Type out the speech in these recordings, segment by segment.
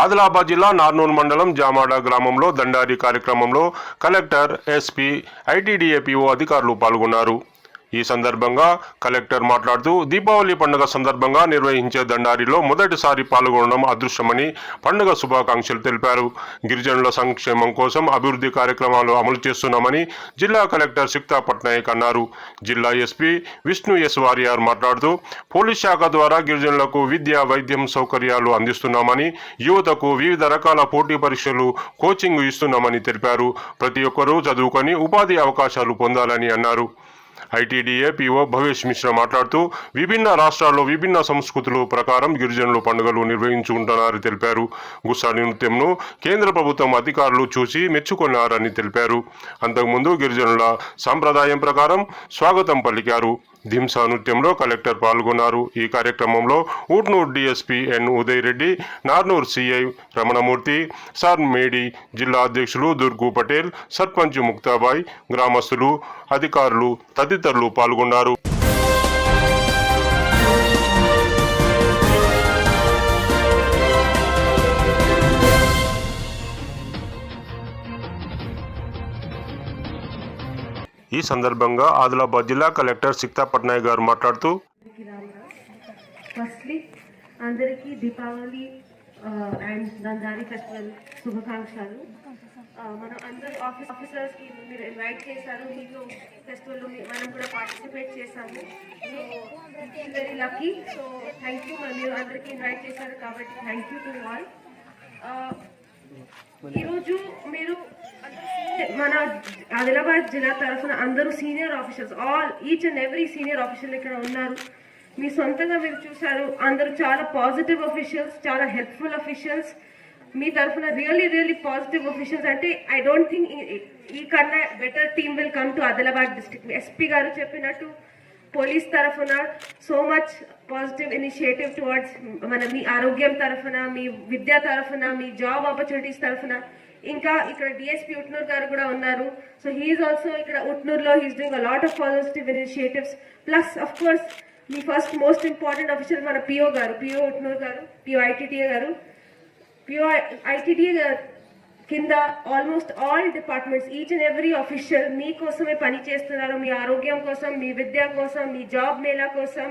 ఆదిలాబాద్ జిల్లా నార్నూల్ మండలం జామాడ గ్రామంలో దండారి కార్యక్రమంలో కలెక్టర్ ఎస్పీ ఐటీడీఏపీఓ అధికారులు పాల్గొన్నారు. ఈ సందర్భంగా కలెక్టర్ మాట్లాడుతూ దీపావళి పండుగ సందర్భంగా నిర్వహించే దండారిలో మొదటిసారి పాల్గొనడం అదృష్టమని పండుగ శుభాకాంక్షలు తెలిపారు. గిరిజనుల సంక్షేమం కోసం అభివృద్ధి కార్యక్రమాలు అమలు చేస్తున్నామని జిల్లా కలెక్టర్ సిక్తా పట్నాయక్ అన్నారు. జిల్లా ఎస్పీ విష్ణు ఎస్ వారియార్ మాట్లాడుతూ పోలీస్ శాఖ ద్వారా గిరిజనులకు విద్య వైద్యం సౌకర్యాలు అందిస్తున్నామని యువతకు వివిధ రకాల పోటీ పరీక్షలు కోచింగ్ ఇస్తున్నామని తెలిపారు. ప్రతి ఒక్కరూ చదువుకొని ఉపాధి అవకాశాలు పొందాలని అన్నారు. ఐటీడీఏ పీఓ భవేష్ మిశ్రా మాట్లాడుతూ విభిన్న రాష్ట్రాల్లో విభిన్న సంస్కృతులు ప్రకారం గిరిజనులు పండుగలు నిర్వహించుకుంటున్నారని తెలిపారు. గుస్సాడి నృత్యంను కేంద్ర ప్రభుత్వం అధికారులు చూసి మెచ్చుకున్నారని తెలిపారు. అంతకుముందు గిరిజనుల సాంప్రదాయం ప్రకారం స్వాగతం పలికారు. ధింసా నృత్యంలో కలెక్టర్ పాల్గొన్నారు. ఈ కార్యక్రమంలో Utnoor DSP N Uday Reddy Narnoor CI Ramanamurthy sir మేడి జిల్లా అధ్యక్షులు దుర్గు పటేల్ సర్పంచ్ ముక్తాబాయ్ గ్రామస్తులు అధికారులు తదితరులు పాల్గొన్నారు. ఈ సందర్భంగా ఆదిలాబాద్ జిల్లా కలెక్టర్ సిక్తా పట్నాయక్ గారు మాట్లాడుతూ ఫస్ట్లీ అందరికీ దీపావళి అండ్ దందారి ఫెస్టివల్ శుభాకాంక్షలు. మనం అందరు ఆఫీస్ ఆఫీసర్స్కి మీరు ఇన్వైట్ చేశారు మీకు ఫెస్టివల్లో మనం కూడా పార్టిసిపేట్ చేశాము. So very lucky so thank you మీరు అందరికీ ఇన్వైట్ చేశారు కాబట్టి థ్యాంక్ యూ టు ఆల్ ఈరోజు మీరు మన ఆదిలాబాద్ జిల్లా తరఫున అందరూ senior officers all each and every senior ఆఫీసర్లు ఇక్కడ ఉన్నారు. మీ సొంతంగా మీరు చూశారు అందరూ చాలా పాజిటివ్ అఫీషియల్స్ చాలా హెల్ప్ఫుల్ అఫీషియల్స్ మీ తరఫున రియల్లీ రియల్లీ పాజిటివ్ అఫీషియల్స్ అంటే ఐ డోంట్ థింక్ ఈ కన్నా better team will come to Adilabad district SP గారు చెప్పినట్టు పోలీస్ తరఫున so much positive initiative towards మన మీ ఆరోగ్యం తరఫున మీ విద్య తరఫున మీ జాబ్ ఆపర్చునిటీస్ తరఫున. ఇంకా ఇక్కడ డిఎస్పీ ఉట్నూర్ గారు కూడా ఉన్నారు. సో హీఈస్ ఆల్సో ఇక్కడ ఉట్నూర్లో he's doing a lot of positive initiatives plus of course me first most important official మన పిఓ గారు పిఓ ఉట్నూర్ గారు పిఓ ఐటీటీఏ గారు. పిఓ ఐటీటీఏ కింద almost all departments each and every official మీకోసమే పని చేస్తున్నారు మీ ఆరోగ్యం కోసం మీ విద్య కోసం మీ జాబ్ మేళా కోసం.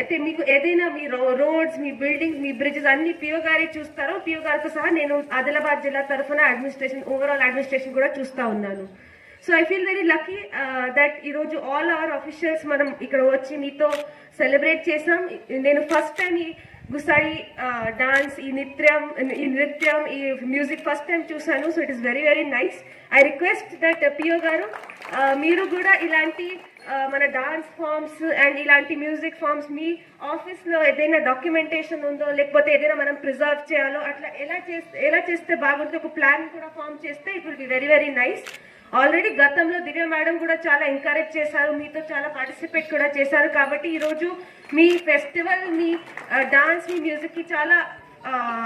అయితే మీకు ఏదైనా మీ రోడ్స్ మీ బిల్డింగ్స్ మీ బ్రిడ్జెస్ అన్ని పిఓ గారే చూస్తారో పిఓ గారితో సహా నేను ఆదిలాబాద్ జిల్లా తరఫున అడ్మినిస్ట్రేషన్ ఓవరాల్ అడ్మినిస్ట్రేషన్ కూడా చూస్తా ఉన్నాను. So I feel very lucky that ఈరోజు ఆల్ అవర్ ఆఫీషియల్స్ మనం ఇక్కడ వచ్చి మీతో సెలబ్రేట్ చేసాం నేను ఫస్ట్ టైం ఈ గుసాయి డాన్స్ ఈ నృత్యం ఈ నృత్యం ఈ మ్యూజిక్ ఫస్ట్ టైం చూసాను so it is very very nice. I request that PO గారు మీరు కూడా ఇలాంటి మన డాన్స్ ఫామ్స్ అండ్ ఇలాంటి మ్యూజిక్ ఫామ్స్ మీ ఆఫీస్లో ఏదైనా డాక్యుమెంటేషన్ ఉందో లేకపోతే ఏదైనా మనం ప్రిజర్వ్ చేయాలో అట్లా ఎలా చేస్తే ఎలా చేస్తే బాగుంటుంది ఒక ప్లాన్ కూడా ఫామ్ చేస్తే it will be very very nice already గతంలో దివ్య మేడం కూడా చాలా ఎంకరేజ్ చేశారు మీతో చాలా పార్టిసిపేట్ కూడా చేశారు. కాబట్టి ఈరోజు మీ ఫెస్టివల్ మీ డాన్స్ మీ మ్యూజిక్కి చాలా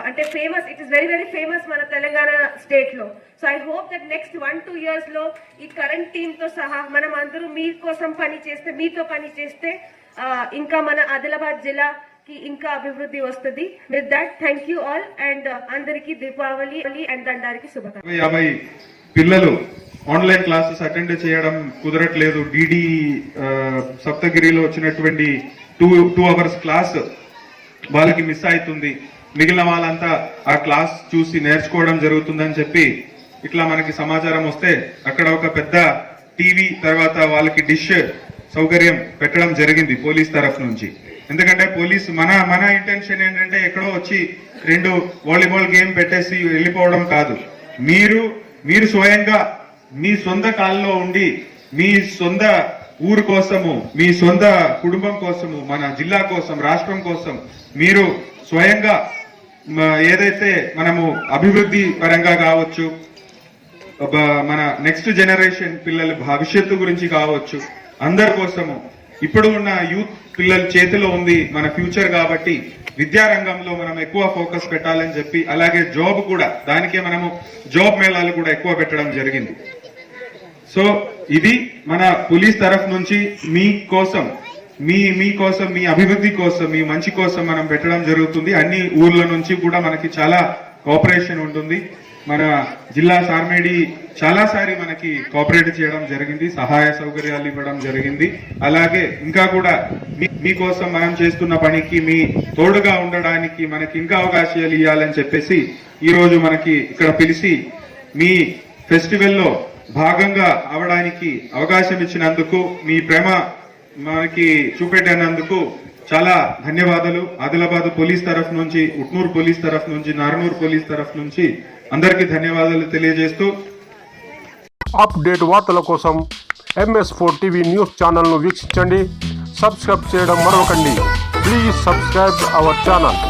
అంటే famous it is very very famous మన తెలంగాణ స్టేట్లో so I hope that next one two ఇయర్స్లో ఈ కరెంట్ టీమ్తో సహా మనం అందరూ మీకోసం పని చేస్తే మీతో పని చేస్తే ఇంకా మన ఆదిలాబాద్ జిల్లాకి ఇంకా అభివృద్ధి వస్తుంది. With that thank you all and అందరికీ దీపావళి అండ్ దండారికి శుభాకాంక్షలు. పిల్లలు ఆన్లైన్ క్లాసెస్ అటెండ్ చేయడం కుదరట్లేదు. డిడి సప్తగిరిలో వచ్చినటువంటి టూ టూ అవర్స్ క్లాస్ వాళ్ళకి మిస్ అవుతుంది. మిగిలిన వాళ్ళంతా ఆ క్లాస్ చూసి నేర్చుకోవడం జరుగుతుందని చెప్పి ఇట్లా మనకి సమాచారం వస్తే అక్కడ ఒక పెద్ద టీవీ తర్వాత వాళ్ళకి డిష్ సౌకర్యం పెట్టడం జరిగింది పోలీస్ తరఫు నుంచి. ఎందుకంటే పోలీస్ మన మన ఇంటెన్షన్ ఏంటంటే ఎక్కడో వచ్చి రెండు వాలీబాల్ గేమ్ పెట్టేసి వెళ్ళిపోవడం కాదు. మీరు మీరు స్వయంగా మీ సొంత కాల్లో ఉండి మీ సొంత ఊరు కోసము మీ సొంత కుటుంబం కోసము మన జిల్లా కోసం రాష్ట్రం కోసం మీరు స్వయంగా ఏదైతే మనము అభివృద్ధి పరంగా కావచ్చు మన నెక్స్ట్ జనరేషన్ పిల్లల భవిష్యత్తు గురించి కావచ్చు అందరి కోసము. ఇప్పుడు ఉన్న యూత్ పిల్లల చేతిలో ఉంది మన ఫ్యూచర్ కాబట్టి విద్యారంగంలో మనం ఎక్కువ ఫోకస్ పెట్టాలని చెప్పి అలాగే జాబ్ కూడా దానికే మనము జాబ్ మేళాలు కూడా ఎక్కువ పెట్టడం జరిగింది. సో ఇది మన పోలీస్ తరఫు నుంచి మీ కోసం మీ మీ కోసం మీ అభివృద్ధి కోసం మీ మంచి కోసం మనం పెట్టడం జరుగుతుంది. అన్ని ఊర్ల నుంచి కూడా మనకి చాలా కోఆపరేషన్ ఉంటుంది. మన జిల్లా సార్మేడి చాలాసారి మనకి కోఆపరేట్ చేయడం జరిగింది సహాయ సౌకర్యాలు ఇవ్వడం జరిగింది. అలాగే ఇంకా కూడా మీ మీకోసం మనం చేస్తున్న పనికి మీ తోడుగా ఉండడానికి మనకి ఇంకా అవకాశాలు ఇవ్వాలని చెప్పేసి ఈరోజు మనకి ఇక్కడ పిలిచి మీ ఫెస్టివల్లో భాగంగా అవడానికి అవకాశం ఇచ్చినందుకు మీ ప్రేమ మనకి చూపెట్టినందుకు చాలా ధన్యవాదాలు. ఆదిలాబాద్ పోలీస్ తరఫు నుంచి ఉట్నూరు పోలీస్ తరఫు నుంచి నారనూరు పోలీస్ తరఫు నుంచి అందరికీ ధన్యవాదాలు తెలియజేస్తూ అప్డేట్ వార్తల కోసం ఎంఎస్ ఫోర్ టీవీ న్యూస్ ఛానల్ను వీక్షించండి. సబ్స్క్రైబ్ చేయడం మరొకండి. Please subscribe our channel.